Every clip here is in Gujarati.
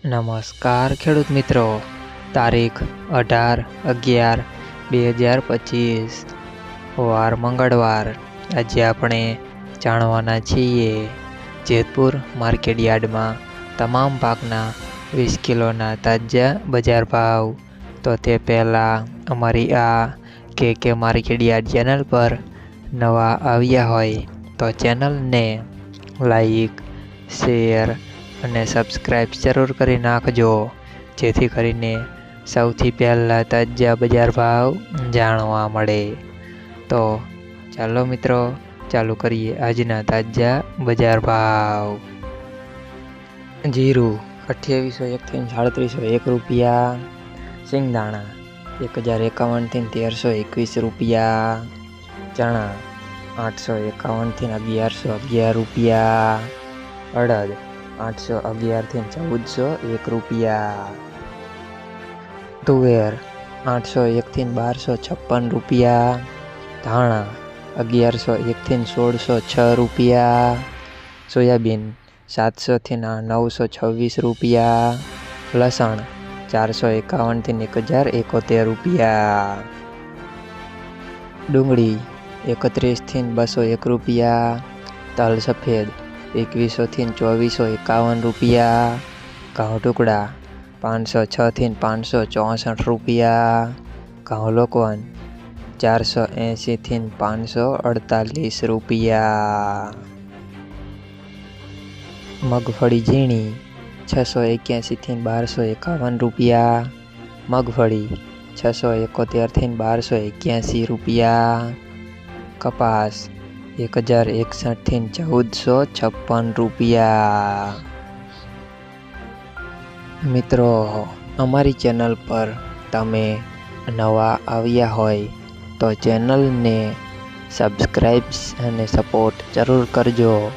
નમસ્કાર, ખેડૂત મિત્રો. તારીખ અઢાર અગિયાર બે હજાર પચીસ. વાર મંગળવાર. આજે આપણે જાણવાના છીએ, જેતપુર માર્કેટ યાર્ડમાં તમામ પાકના વીસ કિલોના તાજા બજાર ભાવ. તો તે પહેલાં અમારી આ કે કે માર્કેટ યાર્ડ ચેનલ પર નવા આવ્યા હોય તો ચેનલને લાઈક, શેર અને સબસ્ક્રાઈબ જરૂર કરી નાખજો. જેથી કરીને સૌથી પહેલાં તાજા બજાર ભાવ જાણવા મળે. તો ચાલો મિત્રો, ચાલુ કરીએ આજના તાજા બજાર ભાવ. જીરું અઠ્યાવીસો એકથી સાડત્રીસો એક રૂપિયા. સિંગદાણા એક હજાર એકાવનથી તેરસો એકવીસ રૂપિયા. ચણા આઠસો એકાવનથી અગિયારસો અગિયાર રૂપિયા. અડદ આઠસો અગિયારથી ચૌદસો એક રૂપિયા. તુવેર આઠસો એકથી બારસો છપ્પન રૂપિયા. ધાણા અગિયારસો એકથી સોળસો છ રૂપિયા. સોયાબીન સાતસોથી નવસો છવ્વીસ રૂપિયા. લસણ ચારસો એકાવનથી એક હજાર એકોતેર રૂપિયા. ડુંગળી એકત્રીસથી બસો એક રૂપિયા. તલ સફેદ એકવીસોથી ચોવીસો એકાવન રૂપિયા, ઘઉં ટુકડા પાંચસો છથી પાંચસો ચોસઠ રૂપિયા, ઘઉં લોકવન ચારસો એંશીથી પાંચસો અડતાલીસ રૂપિયા. મગફળી ઝીણી છસો એક્યાસીથી બારસો એકાવન રૂપિયા, મગફળી છસો એકોતેરથી બારસો એક્યાસી રૂપિયા, કપાસ એક હજાર એકસઠથી ચૌદસો છપ્પન રૂપિયા. મિત્રો, અમારી ચેનલ પર તમે નવા આવ્યા હોય તો ચેનલને સબસ્ક્રાઈબ્સ અને સપોર્ટ જરૂર કરજો.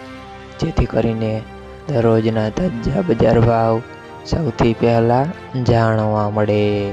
જેથી કરીને દરરોજના તાજા બજાર ભાવ સૌથી પહેલાં જાણવા મળે.